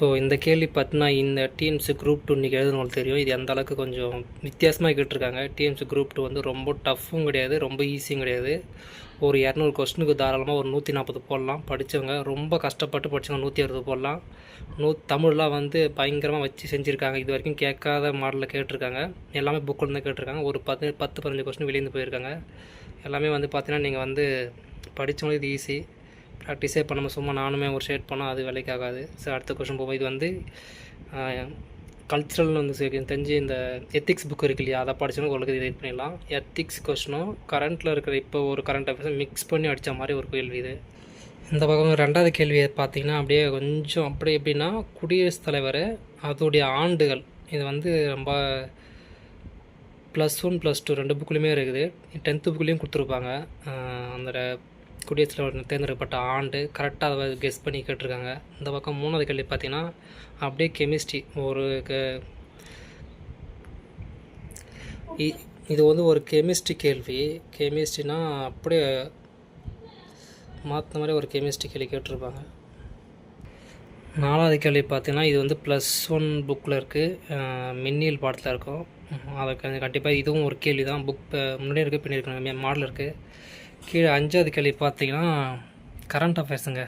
So இந்த கேள்வி பார்த்தினா இந்த டிஎம்சி குரூப் டூ இன்றைக்கி எழுதுனவங்களுக்கு தெரியும். இது அந்த அளவுக்கு கொஞ்சம் வித்தியாசமாக கேட்டிருக்காங்க. டிஎம்சி குரூப் டூ வந்து ரொம்ப டஃப்பும் கிடையாது ரொம்ப ஈஸியும் கிடையாது. ஒரு இரநூறு கொஸ்டினுக்கு தாராளமாக ஒரு நூற்றி நாற்பது போடலாம். படித்தவங்க ரொம்ப கஷ்டப்பட்டு படித்தவங்க நூற்றி அறுபது போடலாம். நூ தமிழ்லாம் வந்து பயங்கரமாக வச்சு செஞ்சுருக்காங்க. இது வரைக்கும் கேட்காத மாடலில் கேட்டிருக்காங்க. எல்லாமே புக்கில் தான் கேட்டிருக்காங்க. ஒரு பத்து பத்து பதினஞ்சு கொஸ்டின் வெளியேந்து போயிருக்காங்க. எல்லாமே வந்து பார்த்தீங்கன்னா நீங்கள் வந்து படித்தவங்களுக்கு இது ஈஸி ப்ராக்டிஸே நம்ம சும்மா நானுமே ஒரு ஷேட் பண்ணால் அது வேலைக்கு ஆகாது. ஸோ அடுத்த கொஷின் போகும் இது வந்து கல்ச்சுரல் வந்து எனக்கு தெரிஞ்சு இந்த எத்திக்ஸ் புக் இருக்கு இல்லையா அதை படிச்சோன்னா உங்களுக்கு இது இது பண்ணிடலாம். எத்திக்ஸ் கொஷினும் கரண்ட்டில் இருக்கிற இப்போ ஒரு கரண்ட் அஃபேர்ஸும் மிக்ஸ் பண்ணி அடித்த மாதிரி ஒரு கேள்வி இது. இந்த பக்கம் ரெண்டாவது கேள்வியை பார்த்தீங்கன்னா அப்படியே கொஞ்சம் அப்படியே எப்படின்னா குடியரசுத் தலைவர் அதோடைய ஆண்டுகள் இது வந்து ரொம்ப ப்ளஸ் ஒன் ப்ளஸ் டூ ரெண்டு புக்குலேயுமே இருக்குது. டென்த்து புக்லேயும் கொடுத்துருப்பாங்க. அந்த குடியரசுத் தலைவர் தேர்ந்தெடுக்கப்பட்ட ஆண்டு கரெக்டாக அதை கெஸ் பண்ணி கேட்டிருக்காங்க. இந்த பக்கம் மூணாவது கேள்வி பார்த்தீங்கன்னா அப்படியே கெமிஸ்ட்ரி ஒரு க இ- இது வந்து ஒரு கெமிஸ்ட்ரி கேள்வி. கெமிஸ்ட்ரினா அப்படியே மாற்ற மாதிரி ஒரு கெமிஸ்ட்ரி கேள்வி கேட்டிருப்பாங்க. நாலாவது கேள்வி பார்த்தீங்கன்னா இது வந்து ப்ளஸ் ஒன் புக்கில் இருக்குது மின்னியல் பாடத்தில் இருக்கும். அதை கண்டிப்பாக இதுவும் ஒரு கேள்வி தான் புக் முன்னாடி இருக்குது பின்னாடி இருக்கு. மாடல் இருக்குது கீழே அஞ்சாவது கேள்வி பார்த்தீங்கன்னா கரண்ட் அஃபேர்ஸுங்க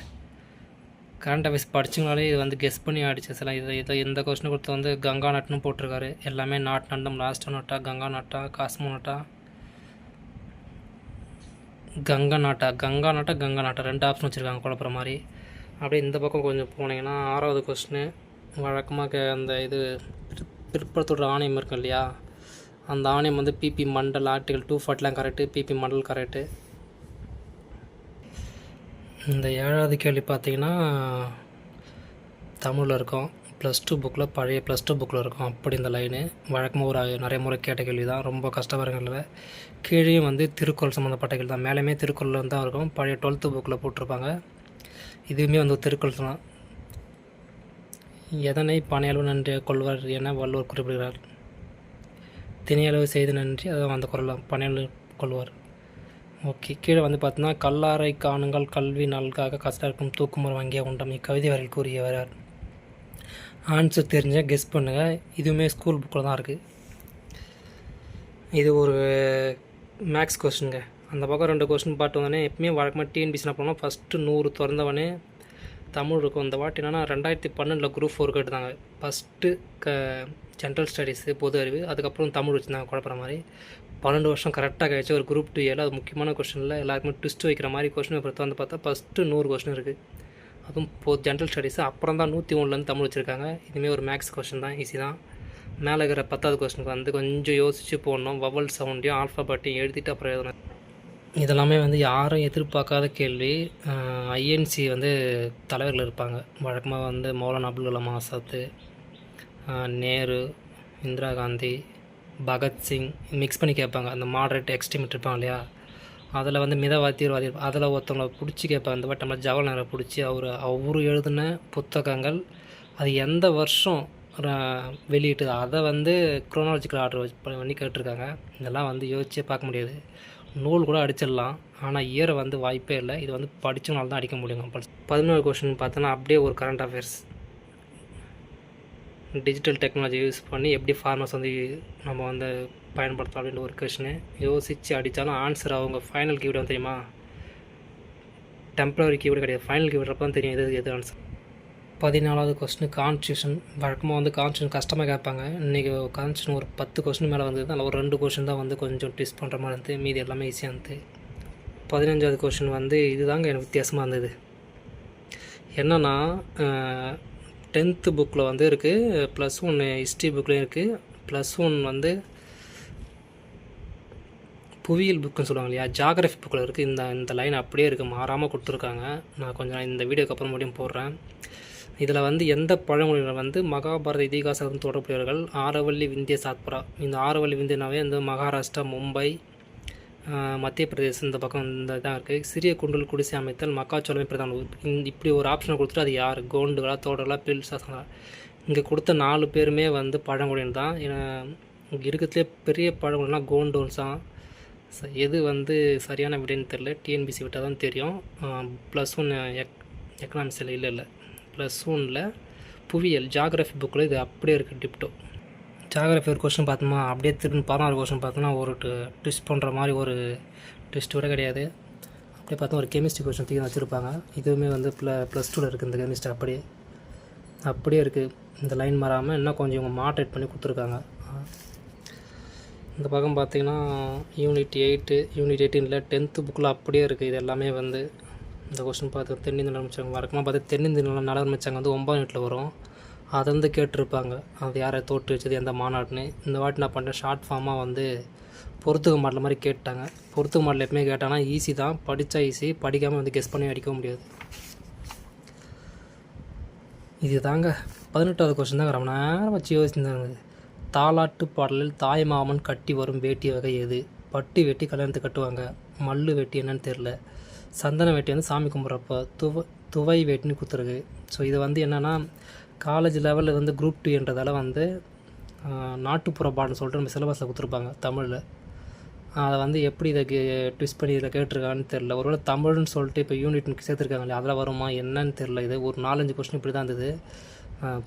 கரண்ட் அஃபேர்ஸ் படிச்சவங்களாலே இது வந்து கெஸ் பண்ணி அடிச்சு சில இது இது இந்த கொஸ்டின் கொடுத்து வந்து கங்கா நாட்னு போட்டிருக்காரு. எல்லாமே நாட் நண்டம் லாஸ்ட் நாட்டா கங்கா நாட்டா காஸ்மோ நாட்டா? கங்கா நாட்டா கங்கா நாட்டா கங்கா நாட்டா. ரெண்டு ஆப்ஷன் வச்சுருக்காங்க குழப்பிற மாதிரி. அப்படியே இந்த பக்கம் கொஞ்சம் போனீங்கன்னா ஆறாவது கொஸ்டின் வழக்கமாக அந்த இது பிற்- பிற்படுத்தோட ஆணையம் இருக்கும் இல்லையா? அந்த ஆணையம் வந்து பிபி மண்டல் ஆர்டிகல் டூ ஃபார்ட்டிலாம் கரெக்டு பிபி மண்டல் கரெக்டு இந்த ஏழாவது கேள்வி பார்த்தீங்கன்னா தமிழில் இருக்கும். ப்ளஸ் டூ புக்கில் பழைய ப்ளஸ் டூ புக்கில் இருக்கும். அப்படி இந்த லைனு வழக்கமாக ஒரு நிறைய முறை கேட்ட கேள்வி தான். ரொம்ப கஷ்டப்படுறதில்ல கீழேயும் வந்து திருக்குறள் சம்மந்தப்பட்ட கேள்வி தான். மேலேயுமே திருக்குறள் தான் இருக்கும். பழைய டுவெல்த்து புக்கில் போட்டிருப்பாங்க. இதுவுமே வந்து ஒரு திருக்குறள் தான். எதனை பனையளவு நன்றி கொள்வார் என வள்ளுவர் குறிப்பிடுகிறார். திணையளவு செய்து நன்றி. அதான் அந்த குரல் பனையளவு கொள்வார். ஓகே. கீழே வந்து பார்த்தீங்கன்னா கல்லாரை காணுங்கள் கல்வி நல்காக கஷ்டம் தூக்குமுறை வாங்கிய உண்டம். இக்கவிதை வரையில் கூறியவர் ஆன்சர் தெரிஞ்ச கெஸ் பண்ணுங்கள் இதுவுமே ஸ்கூல் புக்கில் தான் இருக்குது இது ஒரு மேக்ஸ் கொஸ்டினுங்க அந்த பக்கம் ரெண்டு கொஸ்டின் பாட்டு வந்தோடனே எப்பவுமே வழக்கமாக டிஎன்பிசி என்ன பண்ணோம் ஃபஸ்ட்டு நூறு திறந்தவனே தமிழ் இருக்கும். இந்த வாட்டி என்னென்னா ரெண்டாயிரத்தி பன்னெண்டில் குரூப் ஃபோர் கேட்டுதாங்க ஃபஸ்ட்டு க ஜென்ரல் ஸ்டடீஸு பொது அறிவு அதுக்கப்புறம் தமிழ் வச்சுருந்தாங்க குழப்புற மாதிரி. பன்னெண்டு வருஷம் கரெக்டாக கழிச்சு ஒரு குரூப் டூ ஏழு அது முக்கியமான கொஸ்டினில் எல்லாருக்குமே ட்விஸ்ட் வைக்கிற மாதிரி கொஸ்டின் பேப்பர் வந்து பார்த்தா ஃபஸ்ட்டு நூறு கொஸ்டின் இருக்குது அதுவும் இப்போ ஜென்ரல் ஸ்டடீஸ் அப்புறம் தான் நூற்றி ஒன்றுலேருந்து தமிழ் வச்சுருக்காங்க. இதுவுமே ஒரு மேக்ஸ் கொஸ்டின் தான் ஈஸி தான். மேலே இருக்கிற பத்தாவது கொஸ்டினுக்கு வந்து கொஞ்சம் யோசித்து போடணும். வவல் சவுண்டையும் ஆல்ஃபாபெட்டையும் எழுதிட்டு அப்புறம் எழுதணும். இதெல்லாமே வந்து யாரும் எதிர்பார்க்காத கேள்வி. ஐஎன்சி வந்து தலைவர்கள் இருப்பாங்க. வழக்கமாக வந்து மௌலானா அப்துல் கலாம் ஆசாத்து நேரு இந்திரா காந்தி பகத்சிங் மிக்ஸ் பண்ணி கேட்பாங்க. அந்த மாடரேட் எக்ஸ்ட்ரீமிட் இருப்பாங்க இல்லையா? அதில் வந்து மிதவாதி தீவிரவாதி அதில் ஒருத்தவங்களை பிடிச்சி கேட்பாங்க. இந்த வாட்டி நம்ம ஜவஹர்லாலை பிடிச்சி அவர் அவரு எழுதின புத்தகங்கள் அது எந்த வருஷம் வெளியிட்டு அதை வந்து குரோனாலஜிக்கல் ஆர்டர் பண்ணி கேட்டிருக்காங்க. இதெல்லாம் வந்து யோசிச்சே பார்க்க முடியாது. நூல் கூட அடிச்சிடலாம். ஆனால் இயரை வந்து வாய்ப்பே இல்லை. இது வந்து படித்தனால தான் அடிக்க முடியும் கம்பல்சரி பதினோரு கொஷின் பார்த்தோன்னா அப்படியே ஒரு current affairs digital technology use பண்ணி எப்படி ஃபார்மர்ஸ் வந்து நம்ம வந்து பயன்படுத்தலாம் அப்படின்ற ஒரு கொஷினு யோசித்து அடித்தாலும் ஆன்சர் அவங்க ஃபைனல் கீவிடம் தெரியுமா? டெம்பரரி கீவேர்டு கிடையாது. ஃபைனல் கீவேர்டப்போ தான் தெரியும் எது எது ஆன்சர் பதினாலாவது கொஸ்டின் கான்ஸ்டியூஷன் வழக்கமாக வந்து கான்ஸ்டியூஷன் கஷ்டமாக கேட்பாங்க. இன்றைக்கி கான்ஸ்டியூஷன் ஒரு பத்து கொஸ்டின் மேலே வந்தது அதில் ஒரு ரெண்டு கொஸ்டின் தான் வந்து கொஞ்சம் ட்விஸ்ட் பண்ணுற மாதிரி இருந்தது. மீதி எல்லாமே ஈஸியாக இருந்தது. பதினஞ்சாவது கொஸ்டின் வந்து இதுதாங்க எனக்கு வித்தியாசமாக இருந்தது. என்னென்னா டென்த்து புக்கில் வந்து இருக்குது ப்ளஸ் ஒன் ஹிஸ்ட்ரி புக்லேயும் இருக்குது ப்ளஸ் ஒன் வந்து புவியியல் புக்குன்னு சொல்லுவாங்க இல்லையா? ஜாகிரஃபி புக்கில் இருக்குது இந்த இந்த லைன் அப்படியே இருக்குது மாறாமல் கொடுத்துருக்காங்க. நான் கொஞ்சம் இந்த வீடியோக்கு அப்புறம் மறுபடியும் போடுறேன். இதில் வந்து எந்த பழமொழியில் வந்து மகாபாரத இதிகாசம் தொடர்புடையவர்கள்? ஆரவல்லி விந்திய சாத்புரா இந்த ஆரவல்லி விந்தியனாவே இந்த மகாராஷ்டிரா மும்பை மத்திய பிரதேசம் இந்த பக்கம் இந்த இதாக இருக்குது சிறிய குண்டல் குடிசை அமைத்தல் மக்காச்சோளமே பிரதான இந்த இப்படி ஒரு ஆப்ஷனை கொடுத்துட்டு அது யார்? கோண்டுகளா தோடர்களா பில்சாசங்களா இங்கே கொடுத்த நாலு பேருமே வந்து பழங்குடியினர் தான். ஏன்னா இங்கே இருக்கிறதுலே பெரிய பழங்குடினா கோண்டோன்ஸ் தான். எது வந்து சரியான விடைன்னு தெரில டிஎன்பிசி விட்டால் தான் தெரியும். ப்ளஸ் ஒன் எக் எக்கனாமிக்ஸில் இல்லை இல்லை. ப்ளஸ் ஒனில் புவியியல் ஜாகிரஃபி புக்கில் இது அப்படியே இருக்குது டிப்டோ ஜாகிரஃபி ஒரு கொஸ்டின் பார்த்தோமா அப்படியே திரும்பி பதினாறு கொஸ்டின் பார்த்தோன்னா ஒரு ட்விஸ்ட் பண்ணுற மாதிரி ஒரு ட்விஸ்ட் கூட கிடையாது. அப்படியே பார்த்தா ஒரு கெமிஸ்ட்ரி கொஸ்டின் தீர்ந்து வச்சுருப்பாங்க. இதுவுமே வந்து ப்ள ப்ளஸ் டூவில் இருக்குது இந்த கெமிஸ்ட்ரி அப்படியே. அப்படியே இருக்குது இந்த லைன் மாறாமல் இன்னும் கொஞ்சம் இவங்க மாட்ரேட் பண்ணி கொடுத்துருக்காங்க. இந்த பக்கம் பார்த்தீங்கன்னா யூனிட் எயிட்டு யூனிட் எயிட்டீனில் டென்த்து புக்கில் அப்படியே இருக்குது இது எல்லாமே வந்து இந்த கொஸ்டின் பார்த்து தென்னிந்திய நலமைச்சாங்க வழக்கமாக பார்த்து தென்னிந்திய நல நலமைச்சாங்க வந்து ஒம்பது யூனிட்டில் வரும். அதை வந்து கேட்டிருப்பாங்க. அது யாரை தோற்று வச்சது எந்த மாநாடுன்னு. இந்த வாட்டி நான் பண்ணுறேன் ஷார்ட் ஃபார்மாக வந்து பொறுத்துக்க மாடல் மாதிரி கேட்டாங்க. பொறுத்துக்க மாடல் எப்பவுமே கேட்டாங்கன்னா ஈஸி தான். படித்தா ஈஸி. படிக்காமல் வந்து கெஸ் பண்ணி அடிக்க முடியாது. இது தாங்க. பதினெட்டாவது கொஸ்டின் தாங்க. ரொம்ப நேரம் வச்சு யோசிச்சிருந்தாங்க தாலாட்டு பாடலில் தாய் மாமன் கட்டி வரும் வேட்டி வகை எது? பட்டு வெட்டி கல்யாணத்துக்கு கட்டுவாங்க. மல்லு வெட்டி என்னன்னு தெரில சந்தன வேட்டி வந்து சாமி கும்பிட்றப்போ துவ துவை வேட்டின்னு கொடுத்துருக்கு ஸோ இது வந்து என்னென்னா காலேஜ் லெவலில் வந்து குரூப் டூன்றதால வந்து நாட்டுப்புற பாடல்னு சொல்லிட்டு நம்ம சிலபஸில் கொடுத்துருப்பாங்க தமிழில். அதை வந்து எப்படி இதை ட்விஸ்ட் பண்ணி இதில் கேட்டிருக்கான்னு தெரில ஒருவேளை தமிழ்னு சொல்லிட்டு இப்போ யூனிட் சேர்த்துருக்காங்க இல்லையா அதில் வருமா என்னன்னு தெரில இது ஒரு நாலஞ்சு கொஸ்டின் இப்படி தான் இருந்தது.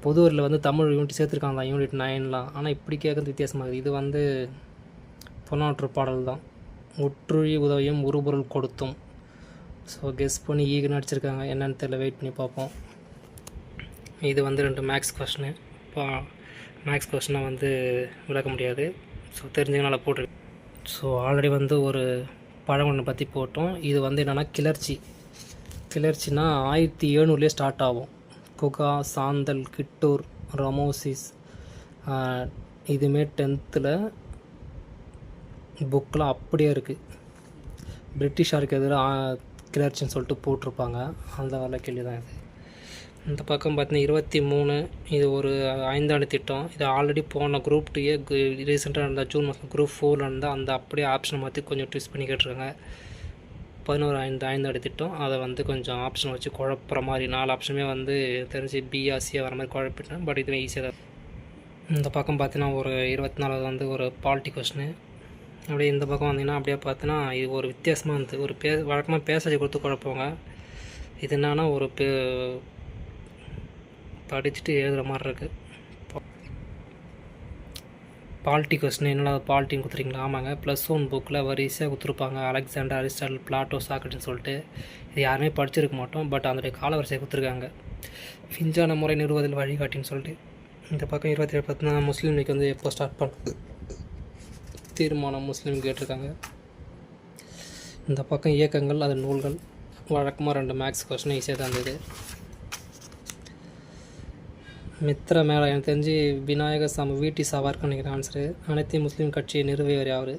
பொதுவரில் வந்து தமிழ் யூனிட் சேர்த்துருக்காங்க தான் யூனிட் நைன்லாம் ஆனால் இப்படி கேட்குறது வித்தியாசமாக இருக்குது. இது வந்து பொன்னாற்று பாடல் தான். ஒற்றுழி உதவியும் உருபொருள் கொடுத்தும். ஸோ கெஸ் பண்ணி ஈகன்னு அடிச்சிருக்காங்க. என்னன்னு தெரியல. வெயிட் பண்ணி பார்ப்போம். இது வந்து ரெண்டு மேக்ஸ் கொஸ்டின் இப்போ மேக்ஸ் கொஸ்டினை வந்து விளக்க முடியாது. ஸோ தெரிஞ்சுக்கனால போட்டு. ஸோ ஆல்ரெடி வந்து ஒரு பழமொழி பற்றி போட்டோம். இது வந்து என்னென்னா கிளர்ச்சி. கிளர்ச்சினா ஆயிரத்தி எழுநூறுலேயே ஸ்டார்ட் ஆகும். குகா சாந்தல் கிட்டூர் ரமோசிஸ் இதுமே டென்த்தில் புக்கெலாம் அப்படியே இருக்குது பிரிட்டிஷாருக்கு எதிராக கிளர்ச்சின்னு சொல்லிட்டு போட்டிருப்பாங்க. அந்த வர கேள்வி தான் இது. இந்த பக்கம் பார்த்தீங்கன்னா இருபத்தி மூணு இது ஒரு ஐந்தாண்டு திட்டம். இது ஆல்ரெடி போன குரூப் டூயே ரீசெண்டாக இருந்தால் ஜூன் மாதம் குரூப் ஃபோரில் இருந்தால் அந்த அப்படியே ஆப்ஷன் மாற்றி கொஞ்சம் ட்விஸ்ட் பண்ணி கேட்டிருக்காங்க. பதினோரு ஐந்து ஐந்தாண்டு திட்டம். அதை வந்து கொஞ்சம் ஆப்ஷன் வச்சு குழப்புற மாதிரி நாலு ஆப்ஷனுமே வந்து தெரிஞ்சு பிஆர்சியாக வர மாதிரி குழப்பிட்டேன். பட் இதுவே ஈஸியாக தான் இந்த பக்கம் பார்த்தீங்கன்னா ஒரு இருபத்தி நாலாவது வந்து ஒரு பாலிட்டி கொஸ்டின் அப்படியே இந்த பக்கம் வந்தீங்கன்னா அப்படியே பார்த்தீங்கன்னா இது ஒரு வித்தியாசமாக இருந்தது. ஒரு பே வழக்கமாக பேசி கொடுத்து குழப்பவங்க. இது என்னன்னா ஒரு படிச்சுட்டு எழுதுகிற மாதிரி இருக்குது பால்ட்டி கொஸ்டின் என்னடா பாலிட்டின்னு கொடுத்துருக்கீங்களா? ஆமாங்க. ப்ளஸ் ஒன் புக்கில் வரிசையாக கொடுத்துருப்பாங்க. அலெக்சாண்டர் அரிஸ்டால் பிளாட்டோ சாக்கட்னு சொல்லிட்டு. இது யாருமே படிச்சிருக்க மாட்டோம். பட் அதனுடைய காலவரிசையை கொடுத்துருக்காங்க. ஃபிஞ்சான முறை நிறுவதில் வழிகாட்டின்னு சொல்லிட்டு. இந்த பக்கம் இருபத்தி ஏழு பார்த்தீங்கன்னா முஸ்லீம் லீக் வந்து எப்போ ஸ்டார்ட் பண்ண தீர்மானம் முஸ்லீம் கேட்டிருக்காங்க. இந்த பக்கம் இயக்கங்கள் அது நூல்கள். வழக்கமாக ரெண்டு மேக்ஸ் கொஸ்டின் ஈஸியாக தான் இருந்தது. மித்ர மேலே. எனக்கு தெரிஞ்சு விநாயக சாமி வீட்டி சாவார்க்கு நினைக்கிறேன் ஆன்சரு அனைத்து முஸ்லீம் கட்சி நிறுவியவர் யார்?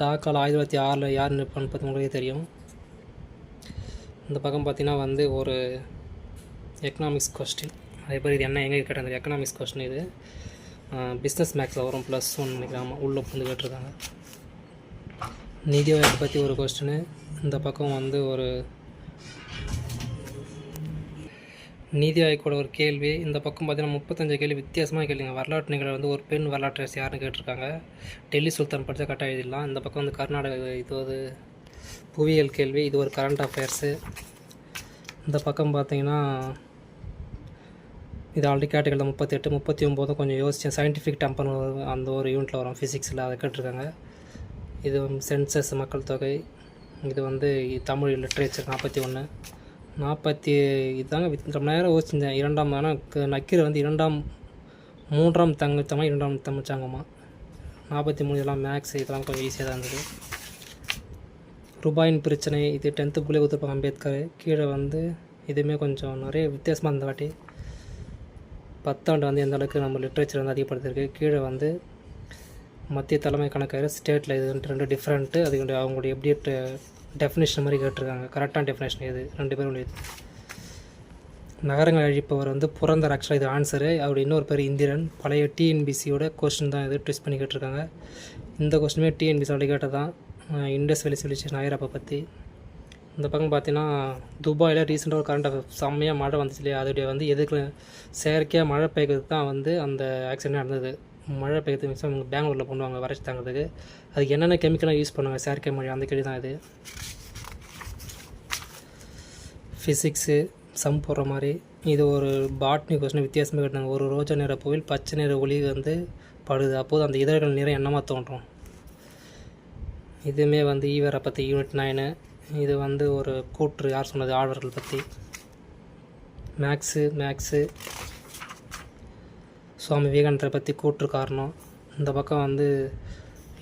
டாக்கால் ஆயிரத்தி தொள்ளாயிரத்தி ஆறில் யார் நிற்பான்னு பார்த்து உங்களுக்கே தெரியும். இந்த பக்கம் பார்த்தீங்கன்னா வந்து ஒரு எக்கனாமிக்ஸ் கொஸ்டின் அதே மாதிரி இது என்ன எங்கே கேட்டது எக்கனாமிக்ஸ் கொஸ்டின் இது. பிஸ்னஸ் மேக்ஸில் வரும் ப்ளஸ் ஒன் நினைக்கிறாம உள்ளே வந்து கேட்டிருக்காங்க. நிதி ஆயோக் பற்றி ஒரு கொஸ்டின் இந்த பக்கம் வந்து ஒரு நீதி ஆயோக்கோட ஒரு கேள்வி. இந்த பக்கம் பார்த்தீங்கன்னா முப்பத்தஞ்சு கேள்வி வித்தியாசமாக கேள்விங்க வரலாற்று நிகழ்வு வந்து ஒரு பெண் வரலாற்று யாருன்னு கேட்டிருக்காங்க. டெல்லி சுல்தான் படித்தா கரெக்டாக எழுதிடலாம். இந்த பக்கம் வந்து கர்நாடக இது ஒரு புவியியல் கேள்வி. இது ஒரு கரண்ட் அஃபேர்ஸு இந்த பக்கம் பார்த்தீங்கன்னா இது ஆல்ரெடி கேட்டகரியில் முப்பத்தெட்டு முப்பத்தி ஒம்போதும் கொஞ்சம் யோசித்தேன் சயின்டிஃபிக் டெம்பர் அந்த ஒரு யூனிட்டில் வரும். ஃபிசிக்ஸில் அதை கேட்டிருக்காங்க. இது சென்சஸ் மக்கள் தொகை. இது வந்து தமிழ் லிட்ரேச்சர் நாற்பத்தி ஒன்று நாற்பத்தி இதாங்க ரொம்ப நேரம் யோசிச்சிருந்தேன். இரண்டாம் ஆனால் நக்கீர் வந்து இரண்டாம் மூன்றாம் தங்கச்சமா இரண்டாம் தமிழ்ச்சாங்கம்மா நாற்பத்தி மூணு இதெல்லாம் மேக்ஸ் இதெல்லாம் கொஞ்சம் ஈஸியாக தான் இருந்தது. ரூபாயின் பிரச்சனை இது டென்த்து புள்ளி கொடுத்துருப்பாங்க அம்பேத்கர். கீழே வந்து இதுவுமே கொஞ்சம் நிறைய வித்தியாசமாக இருந்த வாட்டி. பத்தாண்டு வந்து எந்த அளவுக்கு நம்ம லிட்ரேச்சர் வந்து அதிகப்படுத்திருக்கு கீழே வந்து மத்திய தலைமை கணக்காக ஸ்டேட்டில் இது ரெண்டு- ரெண்டு டிஃப்ரெண்ட்டு அது அவங்களுடைய எப்படி டெஃபினேஷன் மாதிரி கேட்டிருக்காங்க. கரெக்டான டெஃபினேஷன் இது ரெண்டு பேரும் எது நகரங்கள் அழிப்பவர் வந்து புரந்தர். ஆக்சுவலாக இது ஆன்சரு அவருடைய இன்னொரு பேர் இந்திரன். பழைய டிஎன்பிசியோட கொஸ்டின் தான் இது ட்விஸ்ட் பண்ணி கேட்டிருக்காங்க. இந்த கொஸ்டினுமே டிஎன்பிசியோட கேட்டது தான் இண்டஸ் வெளி சிவிலைசேஷன் ஐராப்பை பற்றி இந்த பக்கம் பார்த்தீங்கன்னா துபாயில் ரீசெண்டாக ஒரு கரண்ட் செம்மையாக மழை வந்துச்சு இல்லையா? அதோடைய வந்து எதுக்கு செயற்கையாக மழை பெய்கிறது தான் வந்து அந்த ஆக்சிடென்ட் நடந்தது. மழை பெய்யுது மிக்ஸ் அவங்க பெங்களூரில் பண்ணுவாங்க வறட்சி தாங்கிறதுக்கு. அதுக்கு என்னென்ன கெமிக்கலாக யூஸ் பண்ணுவாங்க? செயற்கை மழை அந்த கேள்வி தான் இது ஃபிசிக்ஸு சம் போடுற மாதிரி. இது ஒரு பாட்னி கொஸ்டின் வித்தியாசமாக கேட்டாங்க. ஒரு ரோஜா நிற பூவில் பச்சை நிற ஒளி வந்து படுது. அப்போது அந்த இதழ்கள் நிறம் என்னமாக தோன்றும்? இதுவுமே வந்து ஈவரை பற்றி யூனிட் நைனு இது வந்து ஒரு கூற்று யார் சொன்னது? ஆழ்வர்கள் பற்றி மேக்ஸு மேக்ஸு சுவாமி விவேகானந்தரை பற்றி கூற்று காரணம். இந்த பக்கம் வந்து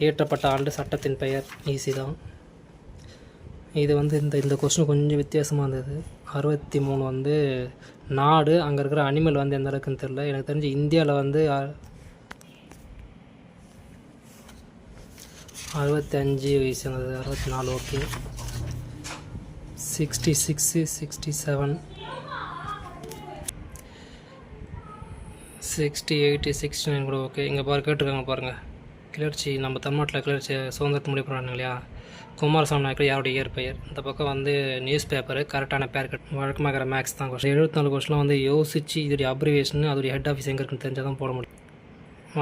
இயற்றப்பட்ட ஆண்டு சட்டத்தின் பெயர் ஈஸி தான். இது வந்து இந்த இந்த கொஸ்டின் கொஞ்சம் வித்தியாசமாக இருந்தது. அறுபத்தி மூணு வந்து நாடு அங்கே இருக்கிற அனிமல் வந்து எந்த அளவுக்குன்னு தெரில எனக்கு தெரிஞ்சு இந்தியாவில் வந்து அறுபத்தி அறுபத்தஞ்சு வயசு இருந்தது. அறுபத்தி நாலு okay sixty six sixty seven sixty eighty sixty nine கூட ஓகே இங்கே பாரு கேட்டிருக்காங்க பாருங்கள் கிளர்ச்சி நம்ம தமிழ்நாட்டில் கிளர்ச்சி சுதந்திரத்து முடிவு பண்ணுறாங்க இல்லையா? குமாரசாமி நாயக்கர் யாருடைய இயற்பெயர்? இந்த பக்கம் வந்து நியூஸ் பேப்பர் கரெக்டான பேர் கட் வழக்கமாக இருக்கிற மேக்ஸ் தான் கொஸ்டின் எழுபத்தாலு கொஸ்டின் வந்து யோசிச்சு இதோடைய அப்ரிவேஷன் அதோடைய ஹெட் ஆஃபீஸ் எங்கே இருக்குன்னு தெரிஞ்சால் தான் போட முடியும்.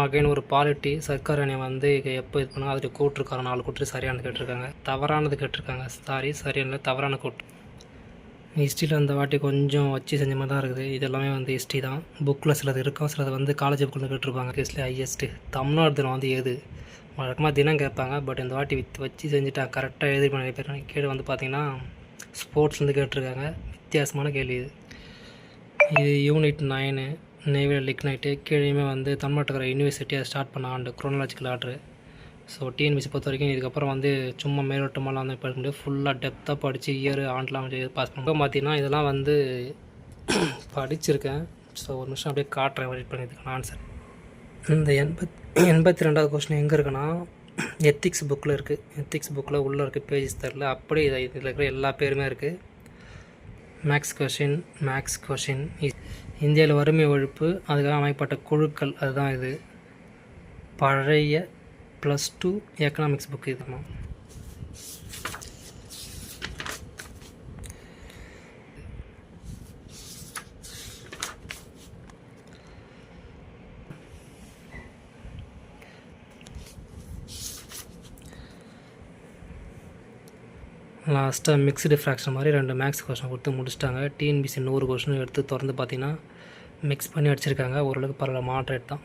அகைன் ஒரு பாலிட்டி சர்க்கார் அணை வந்து எப்போ இது பண்ணால் அதோடைய கூட்டிருக்காங்க நாலு கூட்டு சரியானது கேட்டிருக்காங்க. தவறானது கேட்டிருக்காங்க. சாரி சரியான தவறான கூட்டு ஹிஸ்ட்ரியில் அந்த வாட்டி கொஞ்சம் வச்சு செஞ்ச மாதிரி தான் இருக்குது. இது எல்லாமே வந்து ஹிஸ்ட்ரி தான். புக்கில் சிலது இருக்கும் சிலது வந்து காலேஜ் புக்கில் கேட்டிருப்பாங்க. ஹிஸ்ட்ரியில் ஹையஸ்ட்டு தமிழ்நாடு தினம் வந்து எது? வழக்கமாக தினம் கேட்பாங்க. பட் இந்த வாட்டி வித் வச்சு செஞ்சுட்டாங்க கரெக்டாக எழுதி பண்ண நிறைய பேர் கீழே வந்து பார்த்தீங்கன்னா ஸ்போர்ட்ஸ் வந்து கேட்டிருக்காங்க. வித்தியாசமான கேள்வி இது. இது யூனிட் நைனு நேவியல் லிக்னைட்டு கீழேயுமே வந்து தமிழ்நாட்டுக்கிற யூனிவர்சிட்டியை ஸ்டார்ட் பண்ண ஆண்டு குரோனாலஜிக்கல் ஆர்டரு ஸோ டிஎன்பிசி பொறுத்த வரைக்கும் இதுக்கப்புறம் வந்து சும்மா மேலோட்டமாலாம் வந்து படிக்க முடியாது. ஃபுல்லாக டெப்த்தாக படித்து இயர் ஆண்டெலாம் பாஸ் பண்ணுறோம் பார்த்தீங்கன்னா இதெல்லாம் வந்து படிச்சிருக்கேன். ஸோ ஒரு நிமிஷம் அப்படியே காட்டுறேன் வெயிட் பண்ணியிருக்கேன் ஆன்சர் இந்த எண்பத் எண்பத்தி ரெண்டாவது கொஸ்டின் எங்கே இருக்குன்னா எத்திக்ஸ் புக்கில் இருக்குது எத்திக்ஸ் புக்கில் உள்ளே இருக்குது பேஜஸ் தெரில அப்படியே இதை இதில் இருக்கிற எல்லா பேருமே இருக்குது மேக்ஸ் கொஷின் மேக்ஸ் கொஷின் இந்தியாவில் வறுமை ஒழிப்பு அதுக்காக அமைக்கப்பட்ட குழுக்கள் அதுதான் இது. பழைய ப்ளஸ் டூ எக்கனாமிக்ஸ் புக்கு இதுதான் லாஸ்ட்டாக மிக்ஸ்டு ஃப்ராக்ஷன் மாதிரி ரெண்டு மேக்ஸ் கொஸ்டின் கொடுத்து முடிச்சிட்டாங்க. டிஎன்பிசி நூறு கொஸ்டின் எடுத்து திறந்து பார்த்தீங்கன்னா மிக்ஸ் பண்ணி அடிச்சிருக்காங்க ஓரளவுக்கு பரவாயில்ல மாட்ரேட் தான்.